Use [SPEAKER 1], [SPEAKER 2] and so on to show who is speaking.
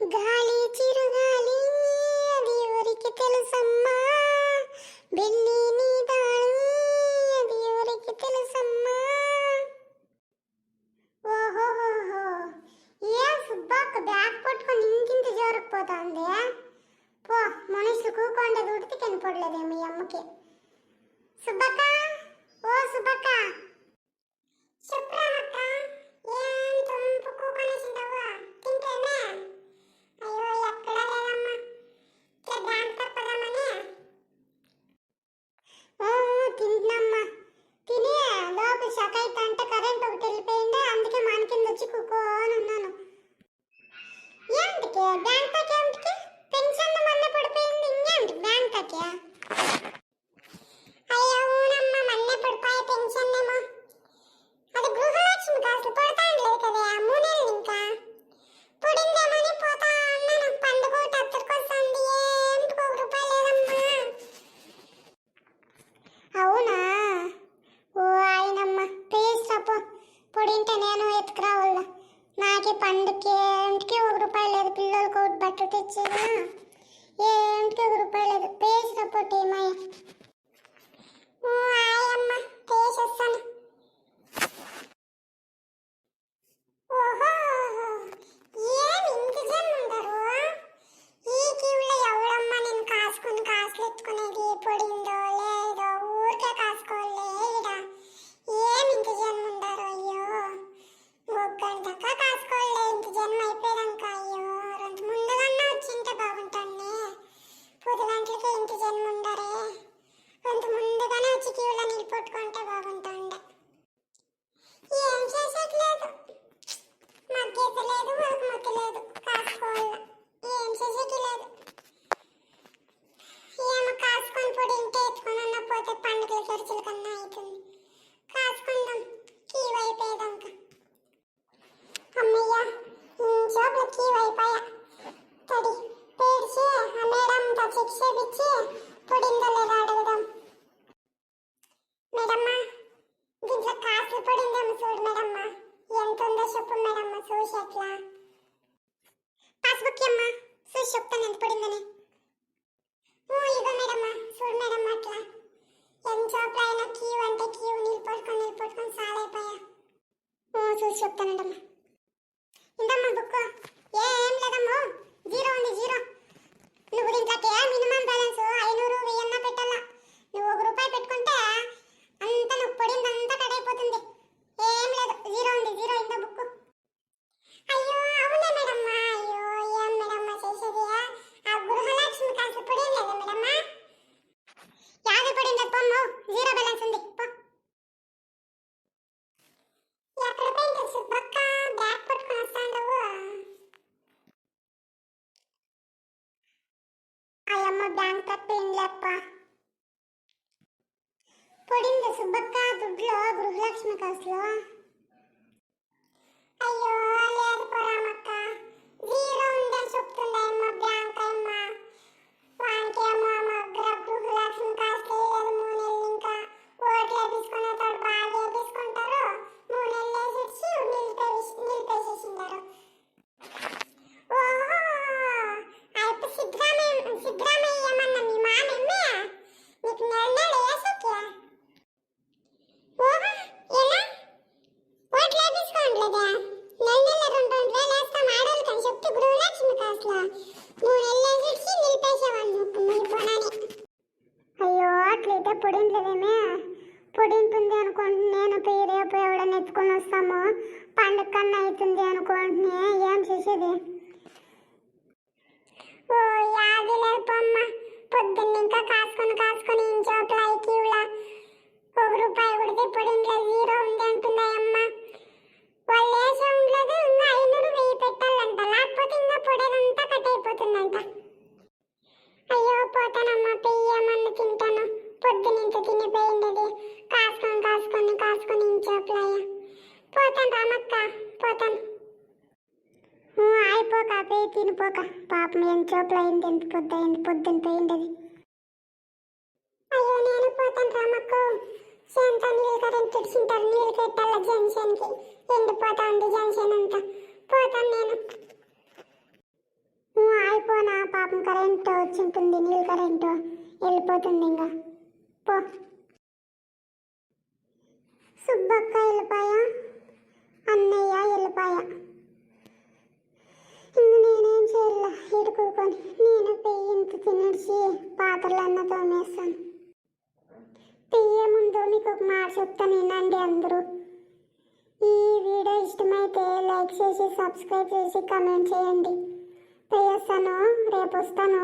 [SPEAKER 1] గాలి చిరుగాలి అది ఊరికి తెలుసమ్మా. బెల్లి నీ దాళి అది ఊరికి తెలుసమ్మా. ఓహోహోహో ఏ సుబ్బాకు బ్యాగ్ పట్టుకొని ఇంకింత జోరుకు పో మనుషులకు కొండ దూడితే కనపడలేదేమో ఈ అమ్మకి. సుబ్బక్క ఓ సుబ్బక్క. చెప్పరా పండుకేంటికి ఒక రూపాయి లేదు. పిల్లలకు ఒకటి బట్ట తెచ్చినా. ఏంటికి ఒక రూపాయి లేదు. పేజ్ సపోర్ట్ ఏమయ్యా? ఆయమ్మ. ಸಾಕಿ ನಮ್ಮ ಬ್ಯಾಂಕ್ ಅಪ್ಪ ಇಲ್ಲಪ್ಪ పొడింద సుబ్బక్క దుడ్లో గృహలక్ష్మి కాసులో అయ్యో లేదు పొరామక్క వచ్చింది కాసులా మూడు వెళ్ళేసి నిలిపేసేవాళ్ళు మీరు పోనాని అయ్యో అట్లయితే పొడింట్లేదేమే పొడింటుంది అనుకోండి నేను పోయి రేపు ఎవడని ఎత్తుకొని వస్తాము? పండుగ కన్నా అవుతుంది అనుకోండి ఏం చేసేది? ఓ యాది లేపమ్మ పొద్దున్న ఇంకా కాసుకొని కాసుకొని ఇంచోట్ల తింటా. అయ్యో పోతానమ్మా పెయ్య మన్ను తింటాను పొద్దునింత తినిపోయిండేది కాసుకొని కాసుకొని కాసుకొని ఇంచోపులయ్యా పోతాను రామక్క పోతాను. ఆగిపోక పోయి తినిపోక. పాపం ఏం చోపులైంది ఎంత పొద్దు అయింది పొద్దున పోయిండేది. అయ్యో నేను పోతాను రామక్క. సేంత నీళ్ళు కరెంట్ ఇచ్చింటారు నీళ్ళు కట్టాల జంక్షన్కి. ఎండిపోతా ఉంది జంక్షన్ అంతా. పోతాను నేను. పాపం కరెంట్ వచ్చింటుంది నీళ్ళు కరెంటు. వెళ్ళిపోతుంది ఇంకా. పో. సుబ్బక్క వెళ్ళిపోయా? అన్నయ్య వెళ్ళిపోయా. ఇంక నేనేం చేయాల? ఇడుకోకొని నేను పెయ్యి ఇంత తినేసి పాత్రలన్న తోమేస్తాను. పెయ్యే ముందు మీకు ఒక మాట చెప్తాను వినండి అందరూ. ఈ వీడియో ఇష్టమైతే లైక్ చేసి సబ్స్క్రైబ్ చేసి కమెంట్ చేయండి. పెయ్యేస్తాను రేపు వస్తాను